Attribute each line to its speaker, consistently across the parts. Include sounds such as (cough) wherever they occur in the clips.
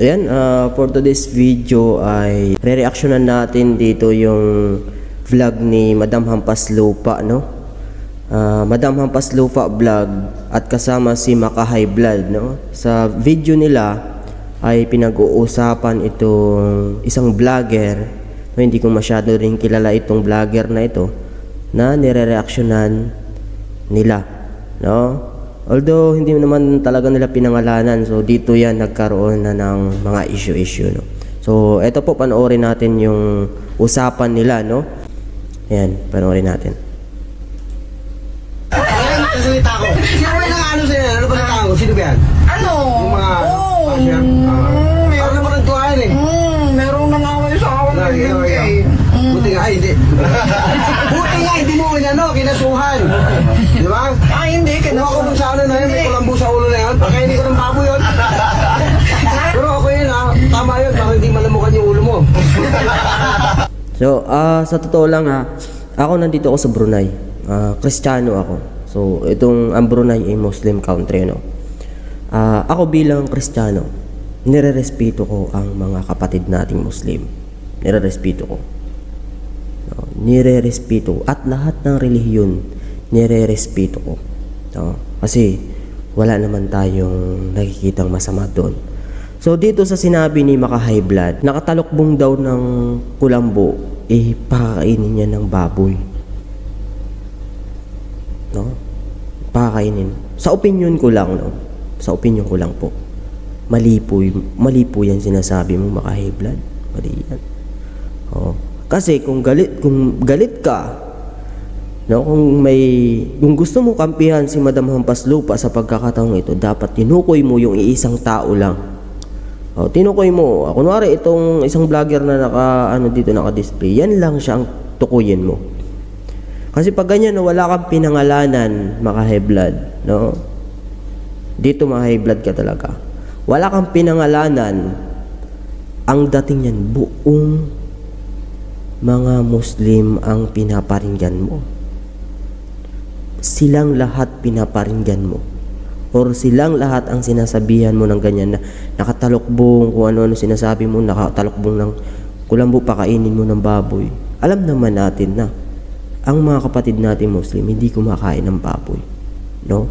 Speaker 1: Ayan, uh, for today's video ay re-reactionan natin dito yung vlog ni Madam Hampas Lupa, no? Ah, Madam Hampas Lupa vlog at kasama si Maka High Blood, no? Sa video nila ay pinag-uusapan itong isang vlogger, no? hindi ko masyado rin kilala itong vlogger na ito na nire-reactionan nila, no? Although hindi naman talaga nila pinangalanan, so dito yan nagkaroon na ng mga issue-issue, no. So eto po panoorin natin yung usapan nila, no. Ayan, panoorin natin.
Speaker 2: Ayun, kasalita ko. Sino ba yung ano sa'yo? Ano ba yung tao? Sino ba yan?
Speaker 3: Ano?
Speaker 2: Yung mga...
Speaker 3: Oo.
Speaker 2: Asya?
Speaker 3: Mm,
Speaker 2: Ano naman ang eh?
Speaker 3: Mm, merong nangaway sa akin ng eh.
Speaker 2: Buti nga, hindi. (laughs) Buti nga, hindi mo inano, kinasuhan. Kinuha ko dun sa ano na yun, may
Speaker 3: Hindi.
Speaker 2: kulambu sa ulo na yun. Pakainin ko ng babo yun. (laughs) Pero ako yun ha, tama yun, para hindi malamukan yung ulo mo. (laughs)
Speaker 1: So, ah sa totoo lang ha, ako nandito ako sa Brunei. Ah, Kristiyano ako. So, itong ang Brunei ay Muslim country, no. Ah, ako bilang Kristiyano, nirerespeto ko ang mga kapatid nating Muslim. Nirerespeto ko. No, nirerespeto at lahat ng relihiyon nirerespeto ko. No? Kasi wala naman tayong nakikitang masama doon. So dito sa sinabi ni Maka High Blood, nakatalokbong daw ng kulambo, eh pakakainin niya ng baboy. No? Pakakainin. Sa opinion ko lang, no? Sa opinion ko lang po. Mali po, mali po yan sinasabi mo Maka High Blood. Mali yan. Oo. Kasi kung galit, kung galit ka, no, kung may kung gusto mo kampihan si Madam Hampas Lupa sa pagkakataong ito, dapat tinukoy mo yung iisang tao lang. O, tinukoy mo. Ah, Kunwari itong isang vlogger na naka ano dito naka-display, yan lang siya ang tukuyin mo. Kasi pag ganyan wala kang pinangalanan, maka high blood, no? Dito mga high blood ka talaga. Wala kang pinangalanan, ang dating yan buong mga Muslim ang pinaparinggan mo. Silang lahat pinaparinggan mo. Or silang lahat ang sinasabihan mo ng ganyan na nakatalokbong kung ano-ano sinasabi mo, nakatalokbong ng kulambo pakainin mo ng baboy. Alam naman natin na ang mga kapatid natin Muslim hindi kumakain ng baboy. No?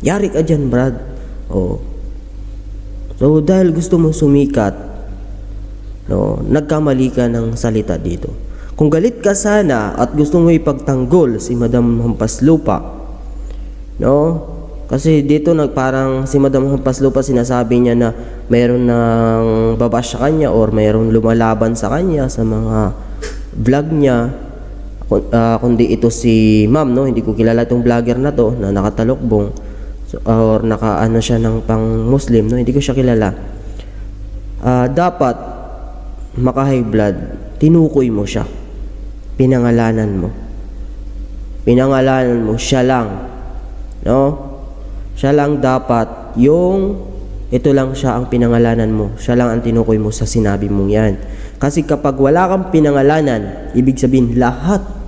Speaker 1: Yari ka dyan, Brad. Oh. So, dahil gusto mo sumikat, no, nagkamali ka ng salita dito. Kung galit ka sana at gusto mo ipagtanggol si Madam Hampas Lupa, no? Kasi dito nagparang si Madam Hampas Lupa sinasabi niya na mayroon ng babash sa kanya or mayroon lumalaban sa kanya sa mga vlog niya. Ah, kundi ito si Ma'am, no? Hindi ko kilala itong vlogger na to na nakatalokbong. So, or naka ano siya ng pang Muslim, no? Hindi ko siya kilala. Ah, dapat maka high blood, tinukoy mo siya. Pinangalanan mo. Pinangalanan mo siya lang. No? Siya lang dapat yung ito lang siya ang pinangalanan mo. Siya lang ang tinukoy mo sa sinabi mong yan. Kasi kapag wala kang pinangalanan, ibig sabihin lahat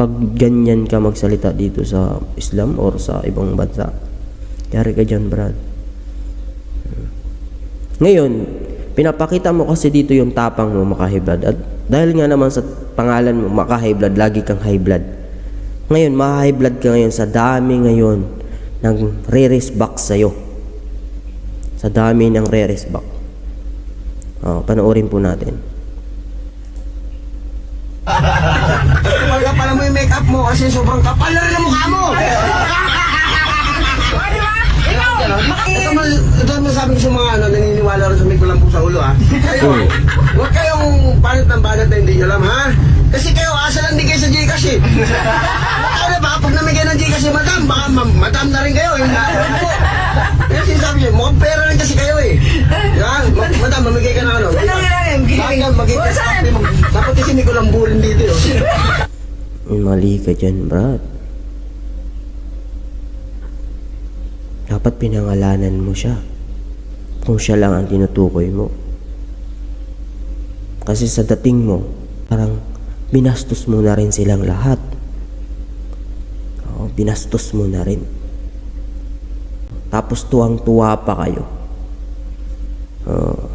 Speaker 1: pag ganyan ka magsalita dito sa Islam or sa ibang bansa. Yari ka dyan, Brad. Ngayon, pinapakita mo kasi dito yung tapang mo, maka high blood. At dahil nga naman sa pangalan mo, maka high blood, lagi kang high blood. Ngayon, maka high blood ka ngayon sa dami ngayon ng re-race back sa'yo. Sa dami ng re-race back. Oh, panoorin po natin.
Speaker 2: Kapal ka pala mo yung make-up mo kasi sobrang kapal na rin ang mukha mo. Ito man, ito man sabi ko sa mga ano, naniniwala rin sa ulo ha. Kayo, huwag kayong banat ng banat na hindi nyo alam ha. Kasi kayo, asa lang di kayo sa Gcash eh. Ano ba, pag namigay ng Gcash si madam, baka ma- madam na rin kayo. Yung Kaya sinasabi nyo, mukhang pera rin kasi kayo eh. Diba? Ma- madam, mamigay ka na ano.
Speaker 3: Ano nga lang,
Speaker 2: Bakit ka magiging Dapat kasi may kulambo rin dito eh.
Speaker 1: Mali ka dyan, Brad. Dapat pinangalanan mo siya. Kung siya lang ang tinutukoy mo. Kasi sa dating mo, parang binastos mo na rin silang lahat. Oo, binastos mo na rin. Tapos tuwang-tuwa pa kayo. Oh,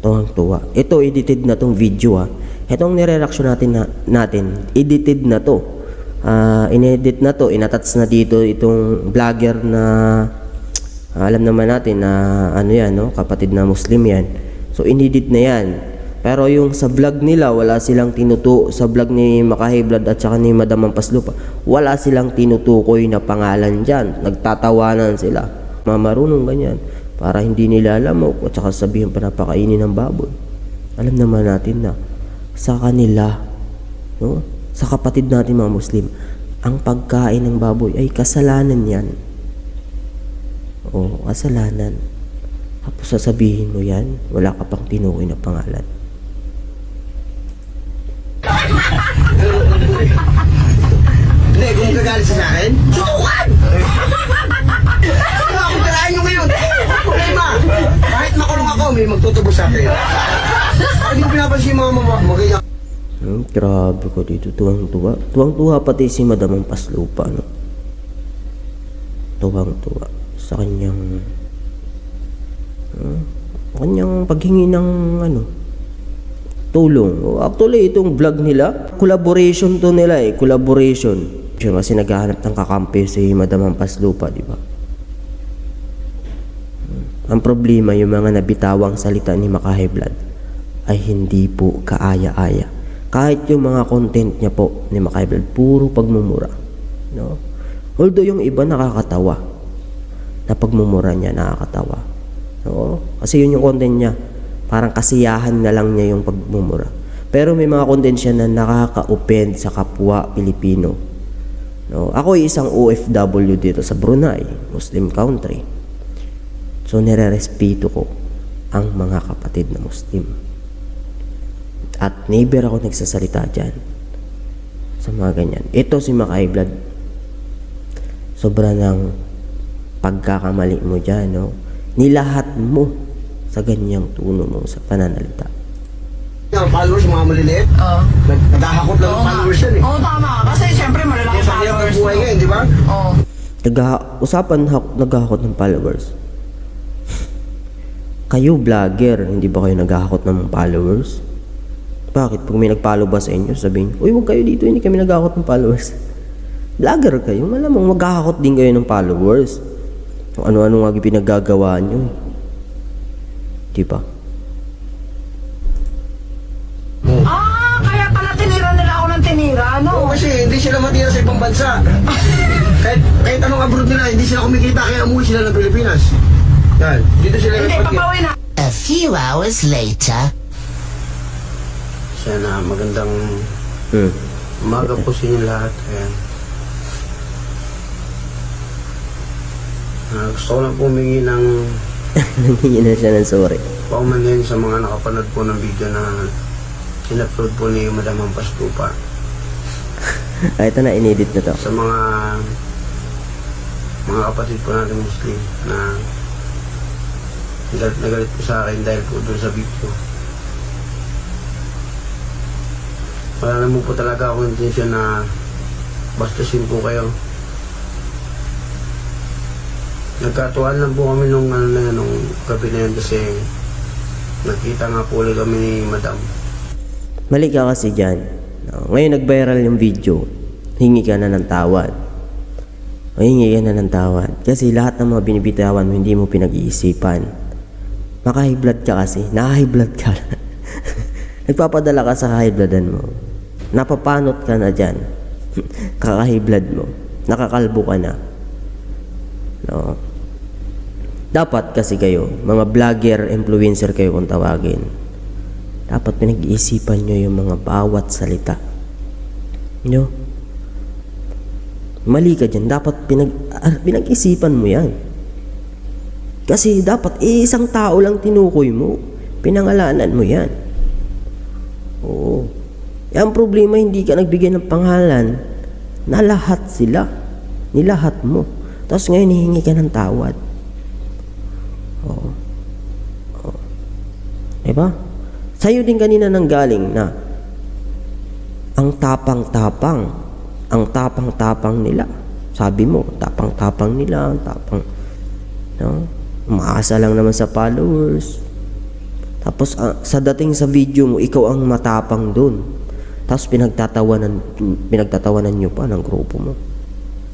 Speaker 1: tuwang-tuwa. Ito, edited na tong video ha. Itong nire-reaction natin, na, natin, edited na to. Ah, inedit na to, inatats na dito itong vlogger na alam naman natin na ano yan, no? kapatid na Muslim yan. So, inedit na yan. Pero yung sa vlog nila, wala silang tinutu sa vlog ni Makahi Blood at saka ni Madam Panslupa, wala silang tinutukoy na pangalan dyan. Nagtatawanan sila. Mamarunong ganyan. Para hindi nila alam at saka sabihin pa napakainin ng baboy. Alam naman natin na sa kanila, no? sa kapatid natin mga Muslim, ang pagkain ng baboy ay kasalanan yan. Oo, kasalanan. Tapos sasabihin mo yan, wala ka pang tinukoy na pangalan.
Speaker 4: Hindi, kung gagalit sa akin, sutukan! Ano akong tirahin nyo ngayon? Problema. Kahit makulong ako, may magtutubo sa akin. Hindi ko pinapansin mga mama- magaya.
Speaker 1: Hmm, grabe ko dito, tuwang-tuwa. Tuwang-tuwa pati si Madam ang paslupa, no? Tuwang-tuwa sa kanyang... Hmm, kanyang paghingi ng ano, tulong. O, Actually, itong vlog nila, collaboration to nila eh, collaboration. Siya kasi naghahanap ng kakampi si Madam ang paslupa, di ba? Hmm. Ang problema, yung mga nabitawang salita ni Makaheblad ay hindi po kaaya-aya. Kahit yung mga content niya po ni Makaheblad, puro pagmumura. No? Although yung iba nakakatawa, na pagmumura niya nakakatawa. No? Kasi yun yung content niya. Parang kasiyahan na lang niya yung pagmumura. Pero may mga content siya na nakaka-offend sa kapwa Pilipino. No? Ako ay isang OFW dito sa Brunei, Muslim country. So nire-respeto ko ang mga kapatid na Muslim. At never ako nagsasalita dyan sa mga ganyan. Ito si Makai Blood. Sobra ng pagkakamali mo dyan, no? Nilahat mo sa ganyang tono mo sa pananalita.
Speaker 4: Yung followers, mga maliliit.
Speaker 3: Oo.
Speaker 4: Nag- Nagkakakot lang ng followers yan eh.
Speaker 3: Oo, tama. Kasi siyempre malalaki
Speaker 4: sa hirap ng
Speaker 3: followers
Speaker 4: buhay
Speaker 3: mo.
Speaker 4: ngayon, di ba?
Speaker 3: Oo.
Speaker 1: Nagha- usapan hak- naghahakot ng followers. Kayo vlogger, hindi ba kayo naghahakot ng followers? Bakit? Pag may nag-follow ba sa inyo, sabihin, Uy, huwag kayo dito, hindi kami naghahakot ng followers. Vlogger kayo, malamang maghahakot din kayo ng followers. Kung ano-ano nga pinaggagawa nyo. eh. Di ba?
Speaker 3: Ah, kaya pala tinira nila ako ng tinira, no?
Speaker 4: Oo, kasi hindi sila matira sa ibang bansa. (laughs) kahit, kahit anong abroad nila, hindi sila kumikita kaya umuwi sila ng Pilipinas. Yan, dito sila
Speaker 3: Hindi,
Speaker 4: nagpag-
Speaker 3: papawi na.
Speaker 5: A few hours later.
Speaker 4: Sana magandang
Speaker 1: Hmm.
Speaker 4: umaga po sa inyo lahat. Ayan. Ah, gusto ko lang po humingi ng (laughs)
Speaker 1: Nangingi na siya ng sorry.
Speaker 4: paumanhin sa mga nakapanood po ng video na in-upload po ni Madam Ampas Lupa.
Speaker 1: Ah, ito na, inedit na to.
Speaker 4: Sa mga mga kapatid po natin Muslim na galit na galit po sa akin dahil po doon sa video. Wala naman po talaga akong intensyon na bastasin po kayo. Nagkatuwaan lang po kami nung ano na yun, nung gabi na yun kasi nakita nga po ulit kami ni Madam.
Speaker 1: Mali ka kasi dyan. Ngayon nag-viral yung video. Hingi ka na ng tawad. O hingi ka na ng tawad. Kasi lahat ng mga binibitawan mo, hindi mo pinag-iisipan. Maka-high ka kasi. Naka-high ka. (laughs) Nagpapadala ka sa high mo. Napapanot ka na dyan. (laughs) Kaka-high blood mo. Nakakalbo ka na. No. Dapat kasi kayo, mga vlogger, influencer kayo kung tawagin. Dapat pinag-iisipan nyo yung mga bawat salita. Nyo? Mali ka dyan. Dapat pinag, ah, pinag-isipan mo yan. Kasi dapat eh, isang tao lang tinukoy mo. Pinangalanan mo yan. Oo. Ang problema, hindi ka nagbigay ng pangalan na lahat sila. Nilahat mo. Tapos ngayon, hihingi ka ng tawad. Oo. Oo. Diba? Sa'yo din kanina nang galing na ang tapang-tapang, ang tapang-tapang nila. Sabi mo, tapang-tapang nila, ang tapang... No? Umaasa lang naman sa followers. Tapos ah, sa dating sa video mo, ikaw ang matapang doon. Tapos pinagtatawanan, pinagtatawanan nyo pa ng grupo mo.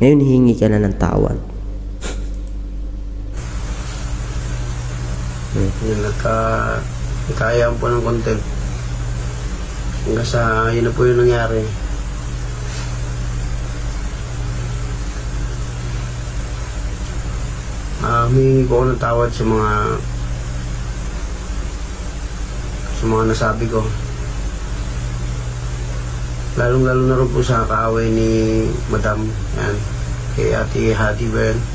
Speaker 1: Ngayon hihingi ka na ng tawad.
Speaker 4: Yung nagka... Nagkayaan po ng content. Hanggang sa yun na po yung nangyari. Ah, humingi po ako ng tawad sa mga sa mga nasabi ko. Lalong lalo na rin po sa kaaway ni Madam. Yan. Kay Ate ba yan?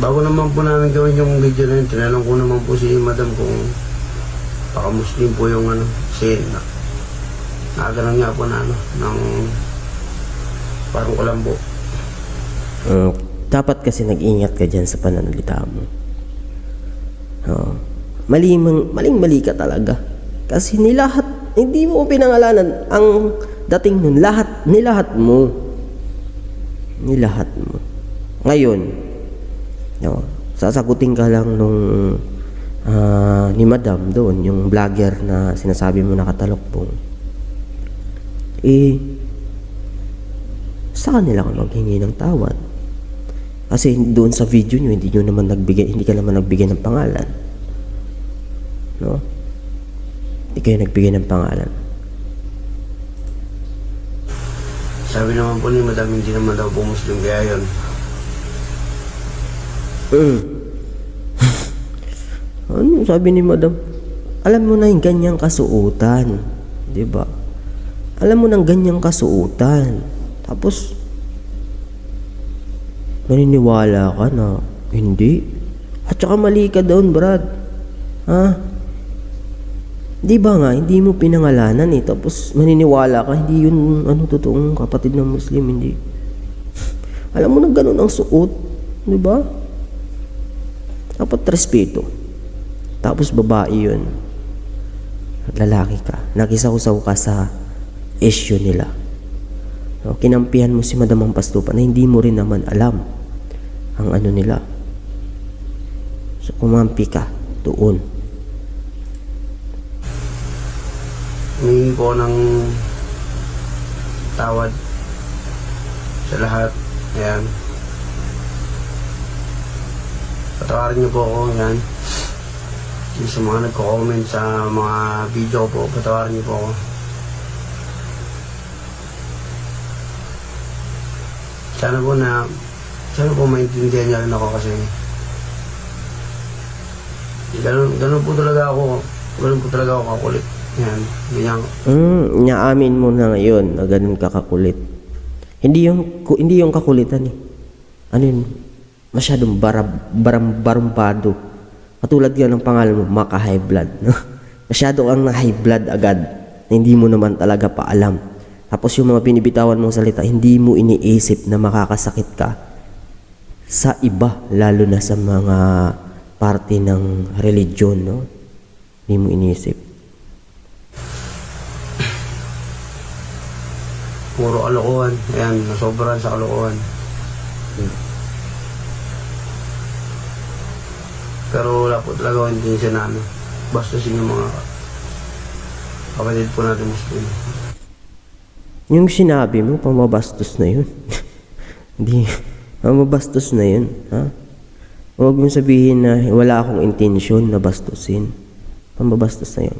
Speaker 4: Bago naman po namin gawin yung video na yun, tinanong ko naman po si Madam kung baka Muslim po yung ano, kasi na, nakagalang nga po na ano, ng parang kulambo.
Speaker 1: Uh, dapat kasi nag-ingat ka dyan sa pananalita mo. Oo. Mali, maling mali ka talaga. Kasi nilahat, hindi mo pinangalanan. Ang dating nun, lahat, nilahat mo. Nilahat mo. Ngayon, no, sasagutin ka lang nung ah, ni Madam doon, yung vlogger na sinasabi mo nakatalokbong. Eh, sa kanila ka maghingi ng tawad. Kasi doon sa video nyo, hindi nyo naman nagbigay, hindi ka naman nagbigay ng pangalan. No? Hindi kayo nagbigay ng pangalan.
Speaker 4: Sabi naman po ni Madam, hindi naman daw po Muslim kaya yun. (sighs)
Speaker 1: Ano sabi ni madam? Alam mo na yung ganyang kasuotan. ba? Alam mo ng ganyang kasuotan. Tapos, maniniwala ka na hindi. At saka mali ka doon, Brad. Ha? Di ba nga, hindi mo pinangalanan eh. Tapos maniniwala ka, hindi yun ano, totoong kapatid ng Muslim, hindi. (sighs) Alam mo na ganun ang suot. Di ba? Dapat respeto. Tapos babae yun. Lalaki ka. Nakisaw-saw ka sa issue nila. No, kinampihan mo si Madam Pastupa na hindi mo rin naman alam ang ano nila. So kumampi ka doon.
Speaker 4: Humingi po ng tawad sa lahat. Ayan. Patawarin niyo po ako. Ayan. Yung sa mga nagko-comment sa mga video po, patawarin niyo po ako. Sana po na sana po maintindihan niyo rin ako kasi ganun, ganun po talaga ako ganun po talaga ako kakulit yan, ganyan
Speaker 1: Mm, inaamin mo na ngayon na ganun ka kakulit. Hindi yung hindi yung kakulitan eh. Ano yun? Masyadong barab, baram, barumpado. Katulad yan ng pangalan mo, maka-high blood. No? (laughs) Masyado kang na-high blood agad na hindi mo naman talaga paalam. Tapos yung mga binibitawan mong salita, hindi mo iniisip na makakasakit ka sa iba, lalo na sa mga parte ng religion, no? Hindi mo iniisip.
Speaker 4: puro kalokohan ayan, nasobran sa kalokohan pero wala po talaga akong intention na ano bastasin yung mga kapatid po natin Muslim
Speaker 1: Yung sinabi mo, pamabastos na yun. (laughs) Hindi, pamabastos na yun. Ha? Huwag mong sabihin na wala akong intensyon na bastusin. Pamabastos na yun.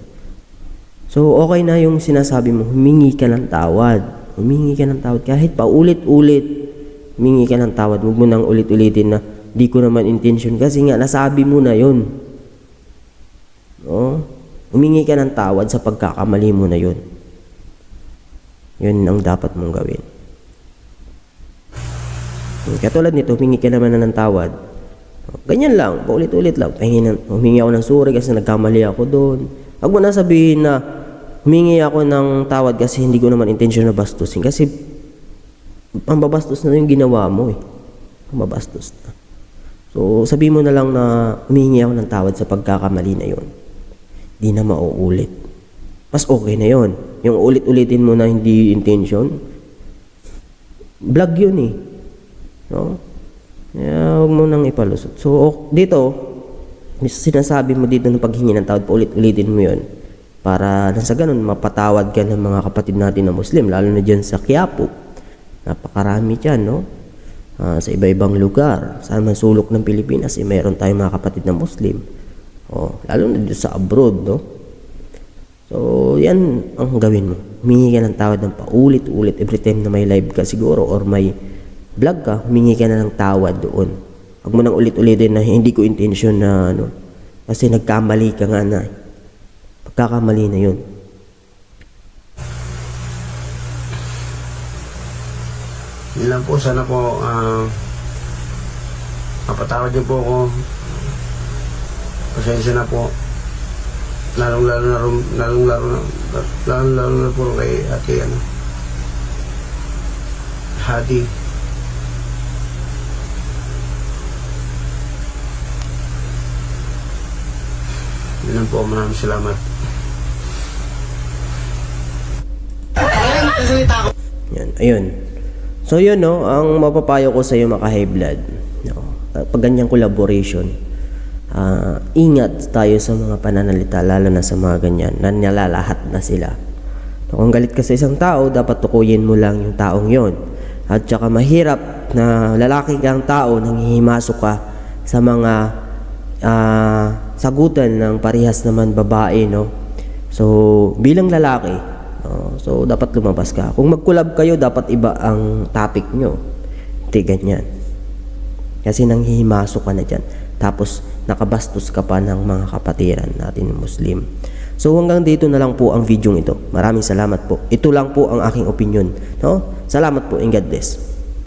Speaker 1: So, okay na yung sinasabi mo, humingi ka ng tawad. Humingi ka ng tawad. Kahit pa ulit-ulit, humingi ka ng tawad. Huwag mo nang ulit-ulitin na, di ko naman intensyon. Kasi nga, nasabi mo na yun. No? Humingi ka ng tawad sa pagkakamali mo na yun. Yun ang dapat mong gawin. Katulad nito, humingi ka naman na ng tawad. Ganyan lang, paulit-ulit lang. Pahingin, humingi ako ng sorry kasi nagkamali ako doon. Huwag mo na sabihin na humingi ako ng tawad kasi hindi ko naman intention na bastusin. Kasi ang babastos na yung ginawa mo eh. Ang babastos na. So, sabihin mo na lang na humingi ako ng tawad sa pagkakamali na yon. Di na mauulit. Mas okay na yon. Yung ulit-ulitin mo na hindi intention, vlog yun eh. No? Kaya huwag mo nang ipalusot. So, dito, sinasabi mo dito ng paghingi ng tawad, paulit-ulitin mo yun. Para nang sa ganun, mapatawad ka ng mga kapatid natin na Muslim, lalo na dyan sa Quiapo. Napakarami dyan, no? Ah, sa iba-ibang lugar. Sa man sulok ng Pilipinas, eh, mayroon tayong mga kapatid na Muslim. Oh, lalo na dito sa abroad, no? So, yan ang gawin mo. Humingi ka ng tawad ng paulit-ulit every time na may live ka siguro or may vlog ka, humingi ka na ng tawad doon. Huwag mo nang ulit-ulitin na hindi ko intention na ano. Kasi nagkamali ka nga na. Pagkakamali na yun.
Speaker 4: Yun lang po, sana po, ah, mapatawad niyo po ako. Pasensya na po. Lalong lalo na rum- lalong lalo na lalong lalo na po kay ate ano. Hadi. Yun lang po, maraming salamat.
Speaker 1: Yan, ayun. So yun no, ang mapapayo ko sa iyo maka high. No. Pag ganyang collaboration, ah, ingat tayo sa mga pananalita lalo na sa mga ganyan na nilalahat na sila. So, kung galit ka sa isang tao, dapat tukuyin mo lang yung taong yon. At saka mahirap na lalaki kang tao nang hihimasok ka sa mga ah, sagutan ng parehas naman babae, no? So, bilang lalaki, so dapat lumabas ka. Kung mag-collab kayo, dapat iba ang topic nyo. Hindi ganyan. Kasi nang hihimasok ka na dyan. Tapos, nakabastos ka pa ng mga kapatiran natin Muslim. So hanggang dito na lang po ang video ito. Maraming salamat po. Ito lang po ang aking opinion. No? Salamat po and God bless.